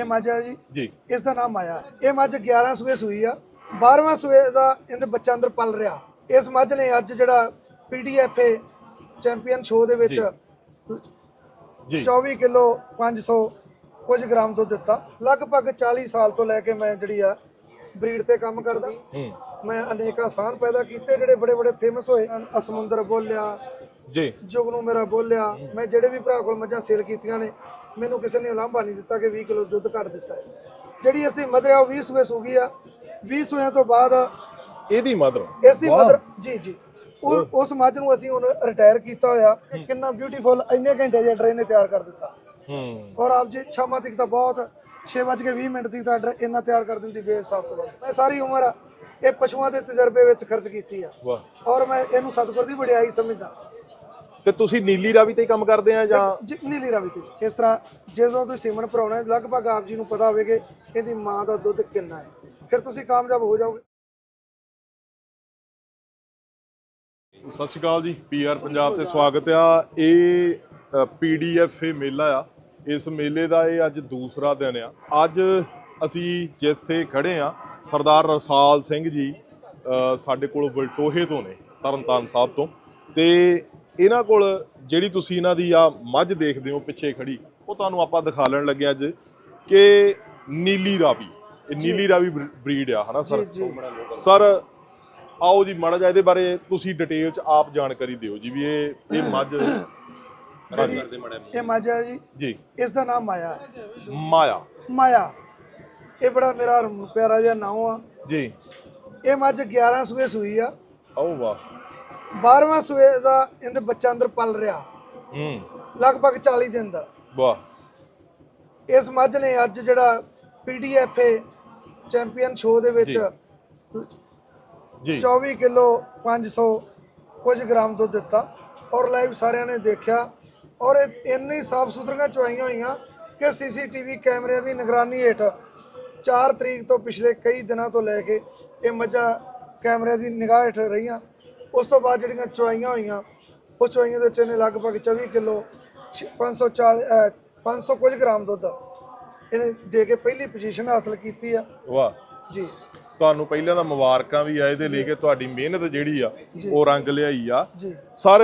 ਇਹ ਮੱਝ ਹੈ ਜੀ। ਜੀ। ਇਸ ਦਾ ਨਾਮ ਆਇਆ ਇਹ ਮੱਝ 11 ਸੂਏ ਸੂਈ ਆ। 12ਵਾਂ ਸੂਏ ਦਾ ਇਹਦੇ ਬੱਚਾ ਅੰਦਰ ਪਲ ਰਿਹਾ। ਇਸ ਮੱਝ ਨੇ ਅੱਜ ਜਿਹੜਾ ਪੀਡੀਐਫ ਚੈਂਪੀਅਨ ਸ਼ੋਅ ਦੇ ਵਿੱਚ ਜੀ। 24 ਕਿਲੋ 500 ਕੁਝ ਗ੍ਰਾਮ ਦੁੱਧ ਦਿੱਤਾ। ਲਗਭਗ 40 ਸਾਲ ਤੋਂ ਲੈ ਕੇ ਮੈਂ ਜਿਹੜੀ ਆ ਬਰੀਡ ਤੇ ਕੰਮ ਕਰਦਾ। ਮੈਂ ਅਨੇਕਾਂ ਸਾਨ ਪੈਦਾ ਕੀਤੇ ਜਿਹੜੇ ਬੜੇ ਬੜੇ ਫੇਮਸ ਹੋਏ। ਅਸਮੁੰਦਰ ਬੋਲਿਆ ਜੀ। ਜੁਗਨੂ ਮੇਰਾ ਬੋਲਿਆ। ਮੈਂ ਜਿਹੜੇ ਵੀ ਭਰਾ ਕੋਲ ਮੱਝਾਂ ਸੇਲ ਕੀਤੀਆਂ ਨੇ ਮੈਨੂੰ ਕਿਸੇ ਨੇ ਉਲਾਂਭਾ ਨਹੀਂ ਦਿੱਤਾ ਕਿ 20 ਕਿਲੋ ਦੁੱਧ ਘੱਟ ਦਿੱਤਾ ਹੈ। ਜਿਹੜੀ ਇਸ ਦੀ ਮਦਰ ਆ ਉਹ 20 ਸੂਏ ਸੂਗੀ ਆ। 20 ਸੂਇਆਂ ਤੋਂ ਬਾਅਦ ਇਹਦੀ ਮਦਰ? ਇਸ ਦੀ ਮਦਰ ਜੀ ਜੀ। ਉਹ ਉਸ ਮੱਝ ਨੂੰ ਅਸੀਂ ਹੁਣ ਰਿਟਾਇਰ ਕੀਤਾ ਹੋਇਆ ਕਿੰਨਾ ਬਿਊਟੀਫੁਲ ਇੰਨੇ ਘੰਟੇ ਦੇ ਡਰੇ ਨੇ ਤਿਆਰ ਕਰ ਦਿੱਤਾ। ਹੂੰ। ਔਰ ਆਪ ਜੀ ਛਾਵਾਂ ਤੱਕ ਤਾਂ ਬਹੁਤ 6:20 ਮਿੰਟ ਤੱਕ ਤਾਂ ਆਰਡਰ ਇੰਨਾ ਤਿਆਰ ਕਰ ਦਿੰਦੀ ਬੇਸਾਬ ਤੋਂ ਬਾਅਦ ਮੈਂ ਸਾਰੀ ਉਮਰ ਇਹ ਪਸ਼ੂਆਂ ਦੇ ਤਜਰਬੇ ਵਿੱਚ ਖਰਚ ਕੀਤੀ ਆ। ਵਾਹ। ਔਰ ਮੈਂ ਇਹਨੂੰ ਸਤਿਗੁਰ ਦੀ ਵਡਿਆਈ ਸਮਝਦਾ। ਤੇ ਤੁਸੀਂ ਨੀਲੀ ਰਾਵੀ ਤੇ ਹੀ ਕੰਮ ਕਰਦੇ ਆ ਜਾਂ ਜੀ ਨੀਲੀ ਰਾਵੀ ਤੇ। ਇਸ ਤਰ੍ਹਾਂ ਜਦੋਂ ਤੁਸੀਂ ਸੀਮਨ ਭਰਾਉਣਾ ਹੈ, ਲਗਭਗ ਆਪ ਜੀ ਨੂੰ ਪਤਾ ਹੋਵੇ ਕਿ ਇਹਦੀ ਮਾਂ ਦਾ ਦੁੱਧ ਕਿੰਨਾ ਹੈ। ਫਿਰ ਤੁਸੀਂ ਕਾਮਯਾਬ ਹੋ ਜਾਓਗੇ। ਸਤਿ ਸ਼੍ਰੀ ਅਕਾਲ ਜੀ ਪੀਆਰ ਪੰਜਾਬ ਤੇ ਸਵਾਗਤ ਆ। ਇਹ ਪੀਡੀਐਫ ਮੇਲਾ ਆ। ਇਸ ਮੇਲੇ ਦਾ ਇਹ ਅੱਜ ਦੂਸਰਾ ਦਿਨ ਆ। ਅੱਜ ਅਸੀਂ ਜਿੱਥੇ ਖੜੇ ਆ ਸਰਦਾਰ ਰਸਾਲ ਸਿੰਘ ਜੀ ਅ, ਸਾਡੇ ਕੋਲ ਵਲਟੋਹੇ ਤੋਂ ਨੇ ਤਰਨਤਾਰਨ ਸਾਹਿਬ ਤੋਂ। ਤੇ ਇਹਨਾਂ ਕੋਲ ਜਿਹੜੀ ਤੁਸੀਂ ਇਹਨਾਂ ਦੀ ਆ ਮੱਝ ਦੇਖਦੇ ਹੋ ਪਿੱਛੇ ਖੜੀ ਉਹ ਤੁਹਾਨੂੰ ਆਪਾਂ ਦਿਖਾ ਲੈਣ ਲੱਗੇ ਅੱਜ ਕਿ ਨੀਲੀ ਰਾਵੀ ਇਹ ਨੀਲੀ ਰਾਵੀ ਬਰੀਡ ਆ ਹਨਾ ਸਰ। ਸਰ ਆਓ ਜੀ ਮਾੜਾ ਜਿਹਾ ਇਹਦੇ ਬਾਰੇ ਤੁਸੀਂ ਡਿਟੇਲ ਚ ਆਪ ਜਾਣਕਾਰੀ ਦਿਓ ਜੀ ਵੀ ਇਹ ਇਹ ਮੱਝ ਇਹ ਮੱਝ ਹੈ ਜੀ। ਜੀ। ਇਸ ਦਾ ਨਾਮ ਮਾਇਆ। ਮਾਇਆ। ਮਾਇਆ। ਇਹ ਬੜਾ ਮੇਰਾ ਪਿਆਰਾ ਜਿਹਾ ਨਾਮ ਆ। ਜੀ। ਇਹ ਮੱਝ 11 ਸੂਏ ਸੂਈ ਆ। ਆਓ ਵਾਹ। 12ਵਾਂ ਸੂਏ ਦਾ ਇਹਦੇ ਬੱਚਾ ਅੰਦਰ ਪਲ ਰਿਹਾ। ਹੂੰ। ਲਗਭਗ 40 ਦਿਨ ਦਾ। ਵਾਹ। ਇਸ ਮੱਝ ਨੇ ਅੱਜ ਜਿਹੜਾ ਪੀਡੀਐਫ ਚੈਂਪੀਅਨ ਸ਼ੋਅ ਦੇ ਵਿੱਚ ਜੀ। 24 ਕਿਲੋ 500 ਕੁਝ ਗ੍ਰਾਮ ਦੁੱਧ ਦਿੱਤਾ ਔਰ ਲਾਈਵ ਸਾਰਿਆਂ ਨੇ ਦੇਖਿਆ ਔਰ ਇਹ ਇੰਨੀ ਸਾਫ਼ ਸੁਥਰੀਆਂ ਚੁਆਈਆਂ ਹੋਈਆਂ ਕਿ ਸੀਸੀਟੀਵੀ ਕੈਮਰਿਆਂ ਦੀ ਨਿਗਰਾਨੀ ਹੇਠ 4 ਤਰੀਕ ਤੋਂ ਪਿਛਲੇ ਕਈ ਦਿਨਾਂ ਤੋਂ ਲੈ ਕੇ ਇਹ ਮੱਝਾਂ ਕੈਮਰਿਆਂ ਦੀ ਨਿਗਾਹ ਹੇਠ ਰਹੀਆਂ। ਉਸ ਤੋਂ ਬਾਅਦ ਜਿਹੜੀਆਂ ਚੁਆਈਆਂ ਹੋਈਆਂ ਉਹ ਚੁਆਈਆਂ ਦੇ ਵਿੱਚ ਇਹਨੇ ਲਗਭਗ 24 ਕਿਲੋ 540 ਅਹ 500 ਕੁਝ ਗ੍ਰਾਮ ਦੁੱਧ ਇਹਨੇ ਦੇ ਕੇ ਪਹਿਲੀ ਪੋਜੀਸ਼ਨ ਹਾਸਲ ਕੀਤੀ ਆ। ਵਾਹ। ਜੀ। ਤੁਹਾਨੂੰ ਪਹਿਲਾਂ ਤਾਂ ਮੁਬਾਰਕਾਂ ਵੀ ਆ ਇਹਦੇ ਲਈ ਕਿ ਤੁਹਾਡੀ ਮਿਹਨਤ ਜਿਹੜੀ ਆ। ਉਹ ਰੰਗ ਲਿਆਈ ਆ। ਸਰ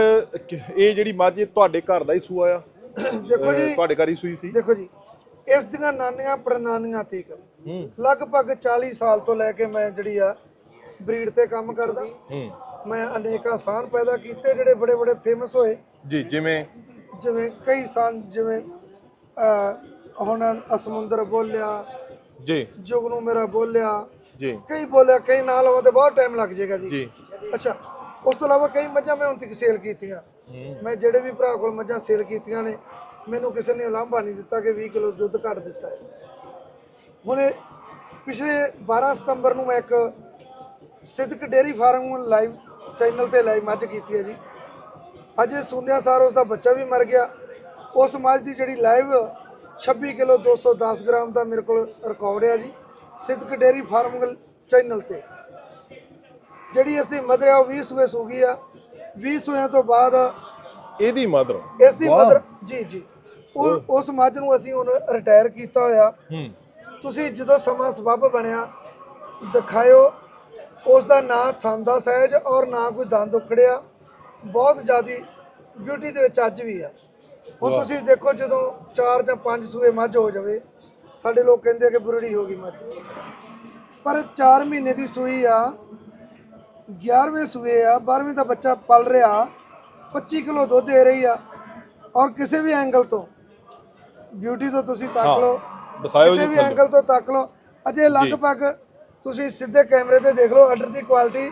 ਇਹ ਜਿਹੜੀ ਮੱਝ ਤੁਹਾਡੇ ਘਰ ਦਾ ਹੀ ਸੂਆ ਆ? ਦੇਖੋ ਜੀ। ਤੁਹਾਡੇ ਘਰ ਹੀ ਸੂਈ ਸੀ? ਦੇਖੋ ਜੀ ਇਸ ਦੀਆਂ ਨਾਨੀਆਂ ਪ੍ਰਨਾਨੀਆਂ ਤੀਕ ਲਗਭਗ 40 ਸਾਲ ਤੋਂ ਲੈ ਕੇ ਮੈਂ ਜਿਹੜੀ ਆ ਬਰੀਡ ਤੇ ਕੰਮ ਕਰਦਾ। ਮੈਂ ਅਨੇਕਾਂ ਸਾਨ ਪੈਦਾ ਕੀਤੇ ਜਿਹੜੇ ਬੜੇ ਬੜੇ ਫੇਮਸ ਹੋਏ। ਜੀ ਜਿਵੇਂ? ਜਿਵੇਂ ਕਈ ਸਾਨ ਜਿਵੇਂ ਅਹ, ਹੁਣ ਅਸਮੁੰਦਰ ਬੋਲਿਆ ਜੀ। ਜੁਗਨੂ ਮੇਰਾ ਬੋਲਿਆ ਜੀ। ਕਈ ਬੋਲਿਆ ਕਈ ਨਾਲ ਤੇ ਬਹੁਤ ਟਾਈਮ ਲੱਗ ਜਾਏਗਾ ਜੀ। ਜੀ। ਅੱਛਾ ਉਸ ਤੋਂ ਇਲਾਵਾ ਕਈ ਮੱਝਾਂ ਮੈਂ ਹੁਣ ਤੱਕ ਸੇਲ ਕੀਤੀਆਂ। ਮੈਂ ਜਿਹੜੇ ਵੀ ਭਰਾ ਕੋਲ ਮੱਝਾਂ ਸੇਲ ਕੀਤੀਆਂ ਨੇ ਮੈਨੂੰ ਕਿਸੇ ਨੇ ਉਲਾਂਭਾ ਨਹੀਂ ਦਿੱਤਾ ਕਿ 20 ਕਿਲੋ ਦੁੱਧ ਘੱਟ ਦਿੱਤਾ ਹੈ। ਹੁਣ ਇਹ ਪਿਛਲੇ 12 ਸਤੰਬਰ ਨੂੰ ਮੈਂ ਇੱਕ Sidhak dairy farm live channel ਤੇ ਲਾਈਵ ਮੱਝ ਕੀਤੀ ਹੈ ਜੀ। ਅਜੇ ਸੁਣਦਿਆਂ ਸਾਰ ਉਸ ਦਾ ਬੱਚਾ ਵੀ ਮਰ ਗਿਆ। ਉਸ ਮੱਝ ਦੀ ਜਿਹੜੀ ਲਾਈਵ 26 ਕਿਲੋ 210 ਗ੍ਰਾਮ ਦਾ ਮੇਰੇ ਕੋਲ ਰਿਕਾਰਡ ਹੈ ਜੀ। ਸਿੱਧਕ ਡੇਰੀ ਫਾਰਮ ਚੈਨਲ ਤੇ। ਜਿਹੜੀ ਇਸ ਦੀ ਮਦਰ ਆ ਉਹ 20 ਸੂਏ ਸੂਗੀ ਆ। 20 ਸੂਆਂ ਤੋਂ ਬਾਅਦ ਇਹਦੀ ਮਦਰ? ਇਸ ਦੀ ਮਦਰ ਜੀ ਜੀ। ਉਹ ਉਸ ਮੱਝ ਨੂੰ ਅਸੀਂ ਹੁਣ ਰਿਟਾਇਰ ਕੀਤਾ ਹੋਇਆ। ਹੂੰ। ਤੁਸੀਂ ਜਦੋਂ ਸਮਾਂ ਸਬੱਬ ਬਣਿਆ ਦਿਖਾਇਓ। ਉਸ ਦਾ ਨਾਂ ਥਾਂਦਾ ਸਹਿਜ ਔਰ ਨਾ ਕੋਈ ਦੰਦ ਉਖੜਿਆ। ਬਹੁਤ ਜ਼ਿਆਦੀ ਬਿਊਟੀ ਦੇ ਵਿੱਚ ਅੱਜ ਵੀ ਆ। ਹੁਣ। ਤੁਸੀਂ ਦੇਖੋ ਜਦੋਂ 4 ਜਾਂ 5 ਸੂਏ ਮੱਝ ਹੋ ਜਾਵੇ ਸਾਡੇ ਲੋਕ ਕਹਿੰਦੇ ਆ ਕਿ ਬੁਰੜੀ ਹੋ ਗਈ ਮੱਝ। ਪਰ 4 ਮਹੀਨੇ ਦੀ ਸੂਈ ਆ 11ਵੇਂ ਸੂਏ ਆ 12ਵੇਂ ਦਾ ਬੱਚਾ ਪਲ ਰਿਹਾ 25 ਕਿਲੋ ਦੁੱਧ ਦੇ ਰਹੀ ਆ। ਔਰ ਕਿਸੇ ਵੀ ਐਂਗਲ ਤੋਂ ਬਿਊਟੀ ਤੋਂ ਤੁਸੀਂ ਤੱਕ ਲਓ। ਦਿਖਾਇਓ ਕਿਸੇ ਵੀ। ਐਂਗਲ ਤੋਂ ਤੱਕ ਲਓ। ਅਜੇ ਲਗਭਗ ਤੁਸੀਂ ਸਿੱਧੇ ਕੈਮਰੇ ਤੇ ਦੇਖ ਲਓ ਆਰਡਰ ਦੀ ਕੁਆਲਿਟੀ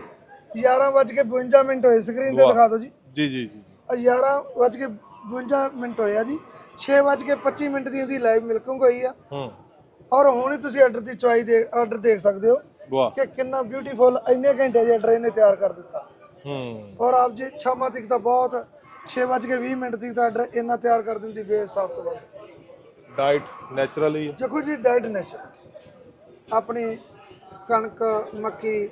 11:52 ਮਿੰਟ ਹੋਏ ਸਕਰੀਨ ਤੇ ਵਾਹ। ਦਿਖਾ ਦਿਓ ਜੀ। ਜੀ ਜੀ ਜੀ 11:52 ਮਿੰਟ ਹੋਏ ਆ ਜੀ। 6:25 ਮਿੰਟ ਦੀ ਇਹਦੀ ਲਾਈਵ ਮਿਲਕਿੰਗ ਹੋਈ ਆ। ਹੂੰ। ਔਰ ਹੁਣ ਤੁਸੀਂ ਆਰਡਰ ਦੀ ਚੁਆਈ ਦੇ ਆਰਡਰ ਦੇਖ ਸਕਦੇ ਹੋ ਵਾਹ। ਕਿ ਕਿੰਨਾ ਬਿਊਟੀਫੁਲ ਇੰਨੇ ਘੰਟੇ ਦੇ ਆਰਡਰ ਇਹਨੇ ਤਿਆਰ ਕਰ ਦਿੱਤਾ। ਹੂੰ। ਔਰ ਆਪ ਜੀ ਛਾਵਾਂ ਤੱਕ ਤਾਂ ਬਹੁਤ 6:20 ਮਿੰਟ ਤੱਕ ਤਾਂ ਆਰਡਰ ਇੰਨਾ ਤਿਆਰ ਕਰ ਦਿੰਦੀ ਬੇਸਾਬ ਤੋਂ ਬਾਅਦ ਡਾਈਟ ਨੈਚੁਰਲੀ ਦੇਖੋ ਜੀ ਡਾਈਟ ਨੈਚੁਰਲ ਆਪਣੀ ਕਣਕ ਮੱਕੀ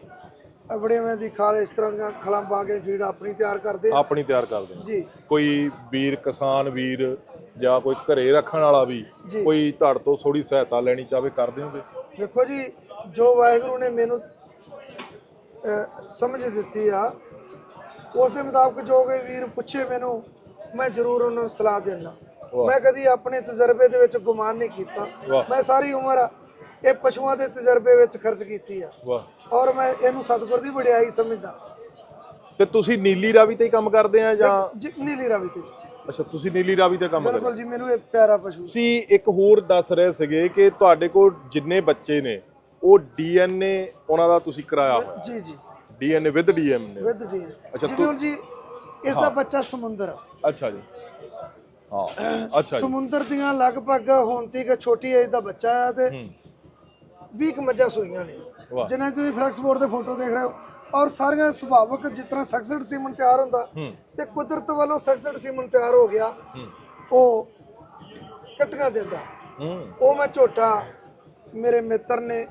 ਅਵੜੇਵੇਂ ਦੀ ਖਾਲ ਇਸ ਤਰ੍ਹਾਂ ਦੀਆਂ ਖਲਾਂ ਪਾ ਕੇ ਫੀਡ ਆਪਣੀ ਤਿਆਰ ਕਰਦੇ ਆ। ਆਪਣੀ ਤਿਆਰ ਕਰਦੇ ਹਾਂ ਜੀ ਕੋਈ ਵੀਰ ਕਿਸਾਨ ਵੀਰ ਜਾਂ ਕੋਈ ਘਰੇ ਰੱਖਣ ਵਾਲਾ ਵੀ ਜੀ। ਕੋਈ ਤੁਹਾਡੇ ਤੋਂ ਥੋੜੀ ਸਹਾਇਤਾ ਲੈਣੀ ਚਾਹਵੇ ਕਰ ਦਿਓਗੇ ਵੇਖੋ ਜੀ ਜੋ ਵਾਹਿਗੁਰੂ ਨੇ ਮੈਨੂੰ ਅਹ, ਸਮਝ ਦਿੱਤੀ ਆ ਉਸ ਦੇ ਮੁਤਾਬਕ ਜੋ ਕੋਈ ਵੀਰ ਪੁੱਛੇ ਮੈਨੂੰ ਮੈਂ ਜ਼ਰੂਰ ਉਹਨਾਂ ਨੂੰ ਸਲਾਹ ਦੇਣਾ ਵਾਹ। ਮੈਂ ਕਦੀ ਆਪਣੇ ਤਜਰਬੇ ਦੇ ਵਿੱਚ ਗੁਮਾਨ ਨਹੀਂ ਕੀਤਾ ਵਾਹ ਮੈਂ ਸਾਰੀ ਉਮਰ ਇਹ ਪਸ਼ੂਆਂ ਦੇ ਤਜਰਬੇ ਵਿੱਚ ਖਰਚ ਕੀਤੀ ਆ। ਵਾਹ। ਔਰ ਮੈਂ ਇਹਨੂੰ ਸਤਿਗੁਰ ਦੀ ਵਡਿਆਈ ਸਮਝਦਾ। ਤੇ ਤੁਸੀਂ ਨੀਲੀ ਰਾਵੀ ਤੇ ਹੀ ਕੰਮ ਕਰਦੇ ਆ ਜਾਂ? ਜੀ ਨੀਲੀ ਰਾਵੀ ਤੇ। ਅੱਛਾ ਤੁਸੀਂ ਨੀਲੀ ਰਾਵੀ ਤੇ ਕੰਮ ਕਰਦੇ ਬਿਲਕੁਲ ਜੀ ਮੈਨੂੰ ਇਹ ਪਿਆਰਾ ਪਸ਼ੂ। ਤੁਸੀਂ ਇੱਕ ਹੋਰ ਦੱਸ ਰਹੇ ਸੀਗੇ ਕਿ ਤੁਹਾਡੇ ਕੋਲ ਜਿੰਨੇ ਬੱਚੇ ਨੇ ਉਹ ਡੀਐਨਏ ਉਹਨਾਂ ਦਾ ਤੁਸੀਂ ਕਰਾਇਆ ਹੋਇਆ। ਜੀ ਜੀ। DNA with DNA with D ਅੱਛਾ, ਜਿਵੇਂ ਹੁਣ ਜੀ ਇਸ ਦਾ ਬੱਚਾ ਸਮੁੰਦਰ। ਆ। ਅੱਛਾ ਜੀ। ਹਾਂ। ਅੱਛਾ ਜੀ। ਸਮੁੰਦਰ ਦੀਆਂ ਲਗਭਗ ਹੁਣ ਤੱਕ ਛੋਟੀ ਏਜ ਦਾ ਬੱਚਾ ਆ ਤੇ ਹੂੰ। 20 ਕੁ ਮੱਝਾਂ ਸੂਈਆਂ ਨੇ। ਵਾਹ। ਜਿਵੇਂ ਤੁਸੀਂ ਫਲੈਕਸ ਬੋਰਡ ਤੇ ਫੋਟੋ ਦੇਖ ਰਹੇ ਹੋ। ਔਰ ਸਾਰੀਆਂ ਸੁਭਾਵਕ ਜਿਸ ਤਰ੍ਹਾਂ ਸੈਕਸਡ ਸੀਮਨ ਤਿਆਰ ਹੁੰਦਾ ਹੂੰ। ਤੇ ਕੁਦਰਤ ਵੱਲੋਂ ਸੈਕਸਡ ਸੀਮਨ ਤਿਆਰ ਹੋ ਗਿਆ ਹੂੰ। ਉਹ ਕਟੀਆਂ ਦਿੰਦਾ। ਹੂੰ। ਉਹ ਮੈਂ ਝੋਟਾ ਮੇਰੇ ਮਿੱਤਰ ਨੇ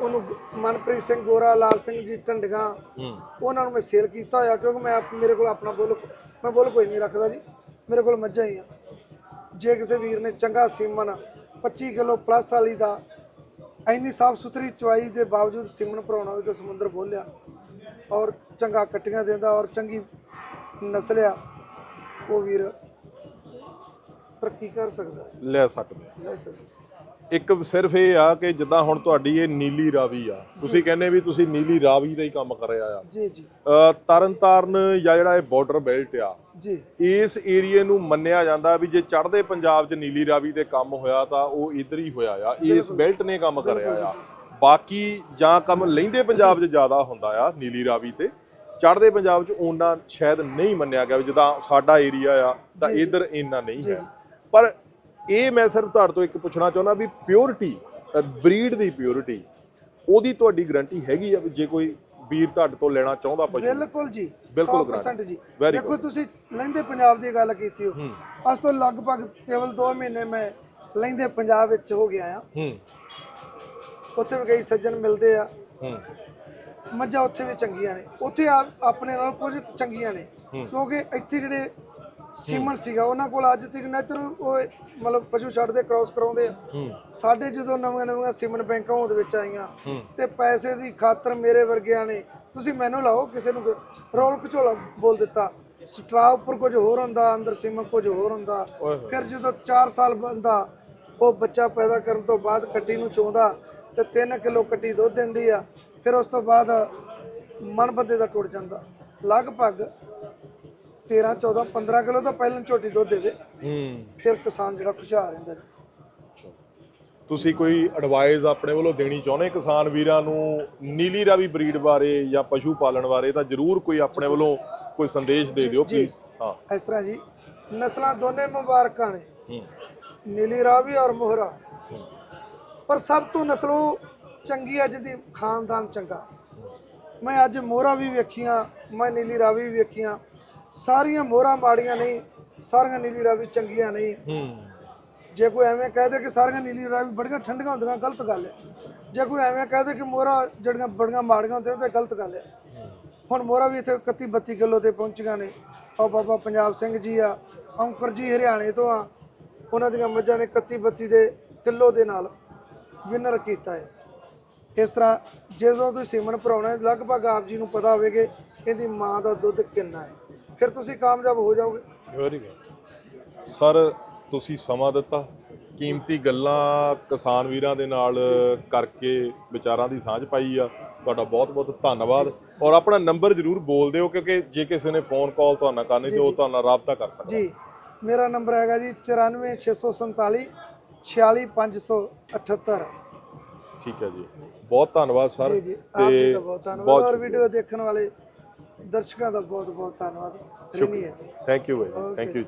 ਉਹਨੂੰ ਗ- ਮਨਪ੍ਰੀਤ ਸਿੰਘ ਗੋਰਾ ਲਾਲ ਸਿੰਘ ਜੀ ਢੰਡਗਾ ਹੂੰ। ਉਹਨਾਂ ਨੂੰ ਮੈਂ ਸੇਲ ਕੀਤਾ ਹੋਇਆ ਕਿਉਂਕਿ ਮੈਂ ਆਪ- ਮੇਰੇ ਕੋਲ ਆਪਣਾ ਬੁੱਲ ਮੈਂ ਬੁੱਲ ਕੋਈ ਨਹੀਂ ਰੱਖਦਾ ਜੀ। ਮੇਰੇ ਕੋਲ ਮੱਝਾਂ ਹੀ ਆ। ਜੇ ਕਿਸੇ ਵੀਰ ਨੇ ਚੰਗਾ ਸੀਮਨ 25 ਕਿਲੋ ਪਲੱਸ ਵਾਲੀ ਦਾ ਇੰਨੀ ਸਾਫ਼ ਸੁਥਰੀ ਚਵਾਈ ਦੇ ਬਾਵਜੂਦ ਸੀਮਨ ਭਰਾਉਣਾ ਤਾਂ ਸਮੁੰਦਰ ਬੋਲਿਆ ਔਰ ਚੰਗਾ ਕੱਟੀਆਂ ਦਿੰਦਾ ਔਰ ਚੰਗੀ ਨਸਲ ਆ ਉਹ ਵੀਰ ਤਰੱਕੀ ਕਰ ਸਕਦਾ ਹੈ। ਲੈ ਸਕਦੇ। ਲੈ ਸਕਦਾ। ਇੱਕ ਸਿਰਫ ਇਹ ਆ ਕਿ ਜਿੱਦਾਂ ਹੁਣ ਤੁਹਾਡੀ ਇਹ ਨੀਲੀ ਰਾਵੀ ਆ ਤੁਸੀਂ ਕਹਿੰਦੇ ਵੀ ਤੁਸੀਂ ਨੀਲੀ ਰਾਵੀ ਦਾ ਹੀ ਕੰਮ ਕਰਿਆ ਆ। ਜੀ ਜੀ। ਅ, ਤਰਨ ਤਾਰਨ ਜਾਂ ਜਿਹੜਾ ਇਹ ਬਾਰਡਰ ਬੈਲਟ ਆ ਜੀ। ਇਸ ਏਰੀਏ ਨੂੰ ਮੰਨਿਆ ਜਾਂਦਾ ਵੀ ਜੇ ਚੜ੍ਹਦੇ ਪੰਜਾਬ 'ਚ ਨੀਲੀ ਰਾਵੀ ਤੇ ਕੰਮ ਹੋਇਆ ਤਾਂ ਉਹ ਇਧਰ ਹੀ ਹੋਇਆ ਆ। ਇਸ ਬੈਲਟ ਨੇ ਕੰਮ ਕਰਿਆ ਆ। ਬਾਕੀ ਜਾਂ ਕੰਮ ਲਹਿੰਦੇ ਪੰਜਾਬ 'ਚ ਜ਼ਿਆਦਾ ਹੁੰਦਾ ਆ ਨੀਲੀ ਰਾਵੀ ਤੇ। ਚੜ੍ਹਦੇ ਪੰਜਾਬ 'ਚ ਉਹਨਾਂ ਸ਼ਾਇਦ ਨਹੀਂ ਮੰਨਿਆ ਗਿਆ ਵੀ ਜਿੱਦਾਂ ਸਾਡਾ ਏਰੀਆ ਆ ਤਾਂ। ਇਧਰ ਇੰਨਾ ਨਹੀਂ। ਹੈ। ਪਰ ਇਹ ਮੈਂ ਸਿਰਫ ਤੁਹਾਡੇ ਤੋਂ ਇੱਕ ਪੁੱਛਣਾ ਚਾਹੁੰਦਾ ਵੀ ਪਿਓਰਿਟੀ ਬਰੀਡ ਦੀ ਪਿਓਰਿਟੀ ਉਹਦੀ ਤੁਹਾਡੀ ਗਾਰੰਟੀ ਹੈਗੀ ਆ ਵੀ ਜੇ ਕੋਈ ਵੀਰ ਤੁਹਾਡੇ ਤੋਂ ਲੈਣਾ ਚਾਹੁੰਦਾ ਪਸ਼ੂ। ਬਿਲਕੁਲ ਜੀ ਬਿਲਕੁਲ 100% ਜੀ। ਦੇਖੋ. ਤੁਸੀਂ ਲਹਿੰਦੇ ਪੰਜਾਬ ਦੀ ਗੱਲ ਕੀਤੀ ਹੋ। ਅੱਜ ਤੋਂ ਲਗਭਗ ਕੇਵਲ 2 ਮਹੀਨੇ ਮੈਂ ਲਹਿੰਦੇ ਪੰਜਾਬ ਵਿੱਚ ਹੋ ਗਿਆ ਆ। ਹੂੰ। ਉੱਥੇ ਵੀ ਕਈ ਸੱਜਣ ਮਿਲਦੇ ਆ। ਹੂੰ। ਮੱਝਾਂ ਉੱਥੇ ਵੀ ਚੰਗੀਆਂ ਨੇ। ਉੱਥੇ ਆਪਣੇ ਨਾਲ ਕੁਝ ਚੰਗੀਆਂ ਨੇ। ਕਿਉਂਕਿ ਇੱਥੇ ਜਿਹੜੇ ਸੀਮਨ ਸੀਗਾ ਉਹਨਾਂ ਕੋਲ ਅੱਜ ਤੱਕ ਨੈਚੁਰਲ ਉਹ ਮਤਲਬ ਪਸ਼ੂ ਛੱਡਦੇ ਕ੍ਰਾਸ ਕਰਾਉਂਦੇ ਆ। ਸਾਡੇ ਜਦੋਂ ਨਵੀਆਂ ਨਵੀਆਂ ਸੀਮਨ ਬੈਂਕਾਂ ਉਹਦੇ ਵਿੱਚ ਆਈਆਂ ਤੇ ਪੈਸੇ ਦੀ ਖਾਤਰ ਮੇਰੇ ਵਰਗਿਆਂ ਨੇ ਤੁਸੀਂ ਮੈਨੂੰ ਲਾਓ ਕਿਸੇ ਨੂੰ ਰੋਲ ਕਚੋਲਾ ਬੋਲ ਦਿੱਤਾ। ਸਟਰਾ ਉੱਪਰ ਕੁਝ ਹੋਰ ਹੁੰਦਾ ਅੰਦਰ ਸੀਮਨ ਕੁਝ ਹੋਰ ਹੁੰਦਾ। ਓਏ ਹੋਏ। ਫਿਰ ਜਦੋਂ 4 ਸਾਲ ਬੰਦਾ ਉਹ ਬੱਚਾ ਪੈਦਾ ਕਰਨ ਤੋਂ ਬਾਅਦ ਕੱਟੀ ਨੂੰ ਚੋਂਦਾ ਤੇ 3 ਕਿਲੋ ਕੱਟੀ ਦੁੱਧ ਦਿੰਦੀ ਆ ਫਿਰ ਉਸ ਤੋਂ ਬਾਅਦ ਮਨ ਬੰਦੇ ਦਾ ਟੁੱਟ ਜਾਂਦਾ। ਲਗਭਗ 13 14 15 ਕਿਲੋ ਤਾਂ ਪਹਿਲਾਂ ਝੋਟੀ ਦੁੱਧ ਦੇਵੇ। ਹੂੰ। ਫਿਰ ਕਿਸਾਨ ਜਿਹੜਾ ਖੁਸ਼ਹਾਲ ਰਹਿੰਦਾ ਜੀ। ਤੁਸੀਂ ਕੋਈ ਐਡਵਾਈਸ ਆਪਣੇ ਵੱਲੋਂ ਦੇਣੀ ਚਾਹੁੰਦੇ? ਕਿਸਾਨ ਵੀਰਾਂ ਨੂੰ ਨੀਲੀ ਰਾਵੀ ਬਰੀਡ ਬਾਰੇ ਜਾਂ ਪਸ਼ੂ ਪਾਲਣ ਬਾਰੇ ਤਾਂ ਜਰੂਰ ਕੋਈ ਆਪਣੇ ਵੱਲੋਂ ਕੋਈ ਸੰਦੇਸ਼ ਦੇ ਜੀ, ਦਿਓ ਜੀ। ਪਲੀਜ਼ ਹਾਂ। ਇਸ ਤਰ੍ਹਾਂ ਜੀ ਨਸਲਾਂ ਦੋਨੇ ਮੁਬਾਰਕਾਂ ਨੇ। ਹੂੰ। ਨੀਲੀ ਰਾਵੀ ਔਰ ਮੋਹਰਾ। ਹੂੰ, ਪਰ ਸਭ ਤੋਂ ਨਸਲੋਂ ਚੰਗੀ ਅੱਜ ਦੀ ਖਾਨਦਾਨ ਚੰਗਾ। ਮੈਂ ਅੱਜ ਮੋਹਰਾ ਵੀ ਵੇਖੀਆਂ ਮੈਂ ਨੀਲੀ ਰਾਵੀ ਵੀ ਵੇਖੀਆਂ। ਸਾਰੀਆਂ ਮੋਹਰਾ ਮਾੜੀਆਂ ਨਹੀਂ ਸਾਰੀਆਂ ਨੀਲੀ ਰਾਵੀ ਚੰਗੀਆਂ ਨਹੀਂ। ਹੂੰ। ਜੇ ਕੋਈ ਐਵੇਂ ਕਹਿ ਦੇ ਕਿ ਸਾਰੀਆਂ ਨੀਲੀ ਰਾਵੀ ਬੜੀਆਂ ਠੰਡੀਆਂ ਹੁੰਦੀਆਂ ਗਲਤ ਗੱਲ ਹੈ। ਜੇ ਕੋਈ ਐਵੇਂ ਕਹਿ ਦੇ ਕਿ ਮੋਹਰਾ ਜਿਹੜੀਆਂ ਬੜੀਆਂ ਮਾੜੀਆਂ ਹੁੰਦੀਆਂ ਤਾਂ ਗਲਤ ਗੱਲ ਹੈ। ਹੁਣ ਮੋਹਰਾ ਵੀ ਇੱਥੇ 31 32 ਕਿਲੋ ਤੇ ਪਹੁੰਚੀਆਂ ਨੇ। ਉਹ ਬਾਬਾ ਪੰਜਾਬ ਸਿੰਘ ਜੀ ਆ ਔਂਕਰ ਜੀ ਹਰਿਆਣੇ ਤੋਂ ਆ। ਉਹਨਾਂ ਦੀਆਂ ਮੱਝਾਂ ਨੇ 31 32 ਦੇ ਕਿਲੋ ਦੇ ਨਾਲ ਵਿਨਰ ਕੀਤਾ ਹੈ। ਇਸ ਤਰ੍ਹਾਂ ਜਦੋਂ ਤੁਸੀਂ ਸੀਮਨ ਭਰਾਉਣਾ ਹੈ, ਲਗਭਗ ਆਪ ਜੀ ਨੂੰ ਪਤਾ ਹੋਵੇਗੇ ਇਹਦੀ ਮਾਂ ਦਾ ਦੁੱਧ ਕਿੰਨਾ ਹੈ। ਫਿਰ ਤੁਸੀਂ ਕਾਮਯਾਬ ਹੋ ਜਾਓਗੇ। Very good. ਸਰ ਤੁਸੀਂ ਸਮਾਂ ਦਿੱਤਾ। ਕੀਮਤੀ ਗੱਲਾਂ ਕਿਸਾਨ ਵੀਰਾਂ ਦੇ ਨਾਲ ਕਰਕੇ ਵਿਚਾਰਾਂ ਦੀ ਸਾਂਝ ਪਾਈ ਆ। ਤੁਹਾਡਾ ਬਹੁਤ ਬਹੁਤ ਧੰਨਵਾਦ। ਔਰ ਆਪਣਾ ਨੰਬਰ ਜਰੂਰ ਬੋਲ ਦਿਓ ਕਿਉਂਕਿ ਜੇ ਕਿਸੇ ਨੇ ਫੋਨ ਕਾਲ ਤੁਹਾਨੂੰ ਕਰਨੀ ਤੇ ਉਹ ਤੁਹਾਨੂੰ ਰਾਬਤਾ ਕਰ ਸਕਦਾ। ਜੀ ਮੇਰਾ ਨੰਬਰ ਹੈਗਾ ਜੀ 94647 46578 ਠੀਕ ਹੈ ਜੀ। ਬਹੁਤ ਧੰਨਵਾਦ ਸਰ। ਜੀ ਜੀ। ਆਪ ਜੀ ਦਾ ਬਹੁਤ ਧੰਨਵਾਦ। ਔਰ ਵੀਡੀਓ ਦੇਖਣ ਵਾਲੇ ਦਰਸ਼ਕਾਂ ਦਾ ਬਹੁਤ ਬਹੁਤ ਧੰਨਵਾਦ thank you Okay. Thank you ਜੀ।